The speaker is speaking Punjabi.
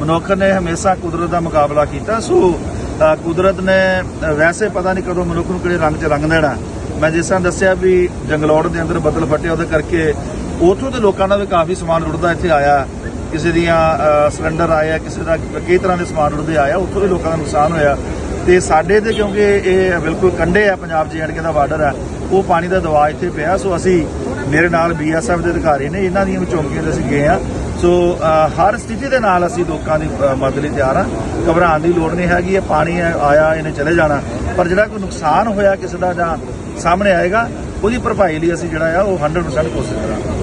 ਮਨੁੱਖ ਨੇ ਹਮੇਸ਼ਾ ਕੁਦਰਤ ਦਾ ਮੁਕਾਬਲਾ ਕੀਤਾ ਸੋ ਕੁਦਰਤ ਨੇ ਵੈਸੇ ਪਤਾ ਨਹੀਂ ਕਦੋਂ ਮਨੁੱਖ ਨੂੰ ਕਿਹੜੇ ਰੰਗ 'ਚ ਰੰਗ ਦੇਣਾ। ਮੈਂ ਜਿਸ ਤਰ੍ਹਾਂ ਦੱਸਿਆ ਵੀ ਜੰਗਲੌੜ ਦੇ ਅੰਦਰ ਬੱਦਲ ਫਟੇ ਉਹਦੇ ਕਰਕੇ ਉਥੋਂ ਦੇ ਲੋਕਾਂ ਦਾ ਵੀ ਕਾਫੀ ਸਮਾਨ ਰੁੜਦਾ ਇੱਥੇ ਆਇਆ। ਕਿਸੇ ਦੀਆਂ ਅ, ਸਿਲੰਡਰ ਆਇਆ ਕਿਸੇ ਦਾ ਕਈ ਤਰ੍ਹਾਂ ਦੇ ਸਮਾਨ ਰੁੜਦੇ ਆਇਆ ਉੱਥੋਂ ਦੇ ਲੋਕਾਂ ਦਾ ਨੁਕਸਾਨ ਹੋਇਆ। ਤੇ ਸਾਡੇ ਤੇ ਕਿਉਂਕਿ ਇਹ ਬਿਲਕੁਲ ਕੰਢੇ ਆ ਪੰਜਾਬ ਜੀਐਨਕੇ ਦਾ ਬਾਰਡਰ ਆ ਉਹ ਪਾਣੀ ਦਾ ਦਬਾਅ ਇੱਥੇ ਪਿਆ ਸੋ ਅਸੀਂ ਮੇਰੇ ਨਾਲ ਬੀਐਸਐਫ ਦੇ ਅਧਿਕਾਰੀ ਨੇ ਇਹਨਾਂ ਦੀਆਂ ਵੀ ਚੌਂਕੀਆਂ ਤੇ ਅਸੀਂ ਗਏ ਆ। ਸੋ uh, ਹਰ ਸਥਿਤੀ ਦੇ ਨਾਲ ਅਸੀਂ ਲੋਕਾਂ ਦੀ ਮਦਦ ਲਈ ਤਿਆਰ ਆ ਘਬਰਾਉਣ ਦੀ ਲੋੜ ਨਹੀਂ ਹੈਗੀ, ਇਹ ਪਾਣੀ ਆਇਆ, ਇਹਨੇ ਚਲੇ ਜਾਣਾ। ਪਰ ਜਿਹੜਾ ਕੋਈ ਨੁਕਸਾਨ ਹੋਇਆ, ਕਿਸੇ ਦਾ ਜਾਂ ਸਾਹਮਣੇ ਆਏਗਾ, ਉਹਦੀ ਭਰਪਾਈ ਲਈ ਅਸੀਂ ਜਿਹੜਾ ਆ, ਉਹ 100% ਕੋਸ਼ਿਸ਼ ਕਰਾਂਗੇ।